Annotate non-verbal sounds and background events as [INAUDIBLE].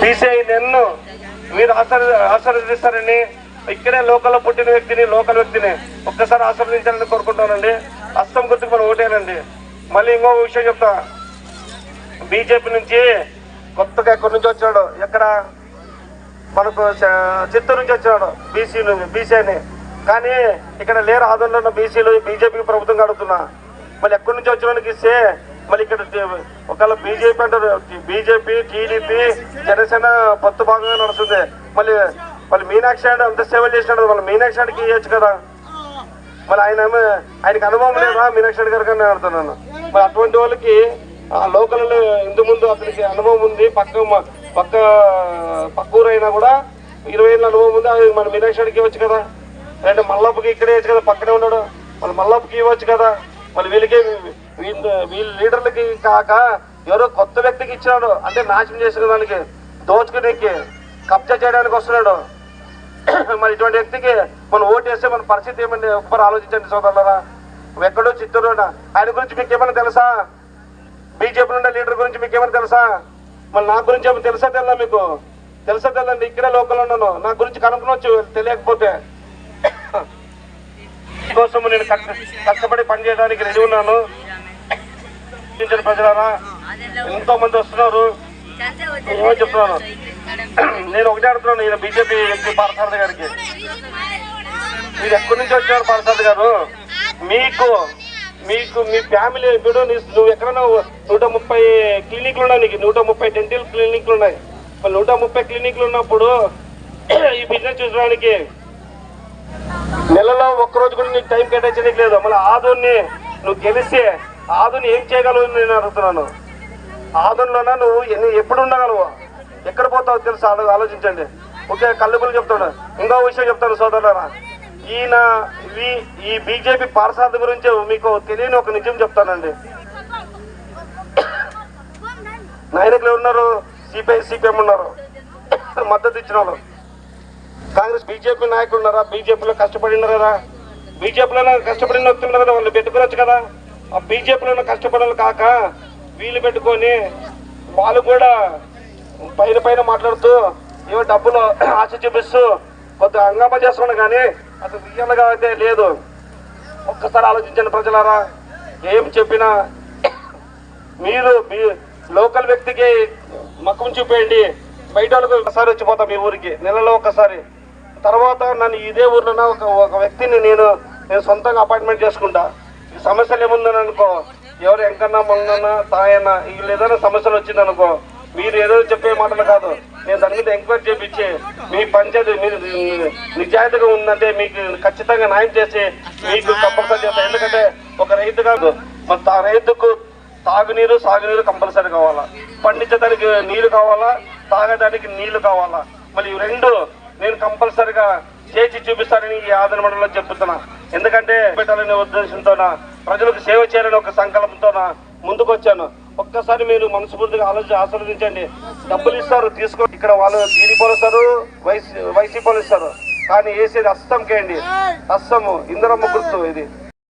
BCI నిన్ను మీరు ఆశీర్వదిస్తారని ఇక్కడే లోకల్లో పుట్టిన వ్యక్తిని లోకల్ వ్యక్తిని ఒక్కసారి ఆశీర్వదించాలని కోరుకుంటానండి అస్తం గుర్తుకు మనం ఓటేనండి మళ్ళీ ఇంకో విషయం చెప్తా. బీజేపీ నుంచి కొత్తగా ఎక్కడి నుంచి వచ్చాడు ఎక్కడ? మనకు చ- చిత్తూరు నుంచి వచ్చాడు బీసీ బీసీ అని కానీ ఇక్కడ లేరు ఆదంలో ఉన్న బీసీలు బీజేపీ ప్రభుత్వం అడుగుతున్నా మళ్ళీ ఎక్కడి నుంచి వచ్చిన ఇస్తే మళ్ళీ ఇక్కడ ఒకవేళ బీజేపీ అంటారు బీజేపీ టీడీపీ జనసేన పొత్తు భాగంగా నడుస్తుంది. మళ్ళీ మళ్ళీ మీనాక్షి అంటే అంత సేవలు చేసినాడు. మళ్ళీ మీనాక్షి ఆడికి ఇవ్వచ్చు కదా. మరి ఆయన ఆయనకి అనుభవం లేదా? మీనాక్షి గారు గారికి నేను అడుగుతున్నాను. మరి అటువంటి వాళ్ళకి ఆ లోకల్ ఇందు ముందు అతనికి అనుభవం ఉంది. పక్క పక్క పక్క ఊరైనా కూడా ఇరవై ఏళ్ళ అనుభవం ఉంది. అది మన మీనాక్షి రెడ్డికి ఇవ్వచ్చు కదా? లేదంటే మల్లప్పకి ఇక్కడే ఇవ్వచ్చు కదా? పక్కనే ఉన్నాడు. మన మల్లప్పకి ఇవ్వచ్చు కదా? మళ్ళీ వీళ్ళకి వీళ్ళ వీళ్ళ లీడర్లకి కాక ఎవరో కొత్త వ్యక్తికి ఇచ్చినాడు. అంటే నాశనం చేసిన దానికి దోచుకునేకి కబ్జా చేయడానికి వస్తున్నాడు. [CLEARS THROAT] మరి ఇటువంటి వ్యక్తికి మనం ఓటు వేస్తే మన పరిస్థితి ఏమండి ఒక్కరు ఆలోచించండి సోదరులరా. ఎక్కడో చిత్తూరు ఆయన గురించి మీకు ఏమైనా తెలుసా? బీజేపీ నుండి లీడర్ గురించి మీకు ఏమైనా తెలుసా? మరి నా గురించి ఏమైనా తెలుసా తెల్లా మీకు? తెలుసా తెల్లండి ఇక్కడే లోకల్ ఉన్నాను. నా గురించి కనుక్కోవచ్చు తెలియకపోతే. కోసం నేను కష్ట- కష్టపడి పనిచేయడానికి రెడీ ఉన్నాను. ప్రజలారా ఎంతో మంది వస్తున్నారు. ఏమో చెప్తున్నాను? నేను ఒకటే అడుగుతున్నాను ఈయన బీజేపీ ఎంపీ పార్థసారథి గారికి. మీరు ఎక్కడి నుంచి వచ్చారు పార్థసారథి గారు? మీకు మీకు మీ ఫ్యామిలీ ఇప్పుడు నువ్వు ఎక్కడన్నా నూట ముప్పై క్లినిక్లు ఉన్నాయి నీకు నూట ముప్పై డెంటల్ క్లినిక్లు ఉన్నాయి. నూట ముప్పై క్లినిక్లు ఉన్నప్పుడు ఈ బిజినెస్ చూసడానికి నెలలో ఒక్కరోజు కూడా నీకు టైం కేటాయించడానికి లేదు. మళ్ళీ ఆదోన్ని నువ్వు గెలిస్తే ఆదుని ఏం చేయగలవు అని నేను అడుగుతున్నాను. ఆదంలోనా నువ్వు ఎన్ని ఎప్పుడు ఉండగలవు? ఎక్కడ పోతావు తెలుసు? ఆలోచించండి. ఓకే కళ్ళుబులు చెప్తాడు ఇంకో విషయం చెప్తాను సోదరులారా. ఈయన ఈ ఈ బీజేపీ పార్సాద్ గురించి మీకు తెలియని ఒక నిజం చెప్తానండి. నాయకులు ఉన్నారు సిపిఐ సిపిఎం ఉన్నారు. మద్దతు ఇచ్చిన వాళ్ళు. కాంగ్రెస్ బీజేపీ నాయకులు ఉన్నారా బీజేపీలో కష్టపడి బీజేపీలో కష్టపడిన వస్తున్నారు కదా వాళ్ళు పెట్టుకోవచ్చు కదా. ఆ బీజేపీలో కష్టపడాలి కాక వీళ్ళు పెట్టుకొని వాళ్ళు కూడా పైన పైన మాట్లాడుతూ ఏవో డబ్బులు ఆశ చూపిస్తూ కొంత హంగామా చేస్తున్నాడు కానీ అసలు రియల్గా అయితే లేదు. ఒక్కసారి ఆలోచించండి ప్రజలారా ఏం చెప్పినా మీరు మీ లోకల్ వ్యక్తికి మక్కం చూపేయండి. బయట వాళ్ళకి ఒకసారి వచ్చిపోతాం మీ ఊరికి నెలలో ఒకసారి. తర్వాత నన్ను ఇదే ఊర్లో ఒక ఒక వ్యక్తిని నేను నేను సొంతంగా అపాయింట్మెంట్ చేసుకుంటా. ఈ సమస్యలు ఏముందని అనుకో. ఎవరు ఎంకన్నా మొన్న తాయన్న వీళ్ళు ఏదైనా సమస్యలు వచ్చిందనుకో మీరు ఏదో చెప్పే మాటలు కాదు. నేను దాని మీద ఎంక్వైరీ చేపించి మీ పంచాయతీ మీరు నిజాయితీగా ఉందంటే మీకు ఖచ్చితంగా న్యాయం చేసి మీకు కంపల్సరీ చేస్తాను ఎందుకంటే ఒక రైతు కాదు. మరి తా రైతుకు తాగునీరు సాగునీరు కంపల్సరీ కావాలా? పండించడానికి నీళ్ళు కావాలా? తాగడానికి నీళ్ళు కావాలా? మళ్ళీ రెండు నేను కంపల్సరిగా చేసి చూపిస్తానని ఈ ఆదరణ మండలిలో చెప్తున్నా. ఎందుకంటే పెట్టాలనే ఉద్దేశంతోన ప్రజలకు సేవ చేయాలని ఒక సంకల్పంతోన ముందుకు వచ్చాను ఒక్కసారి మీరు మనస్ఫూర్తిగా ఆలోచి ఆశీర్వదించండి డబ్బులు ఇస్తారు తీసుకో ఇక్కడ వాళ్ళు టీడీపీలు ఇస్తారు వైసీ వైసీపీలు ఇస్తారు కానీ వేసేది అస్తం కేండి అస్తము ఇందరమ్మ గుర్తు ఇది.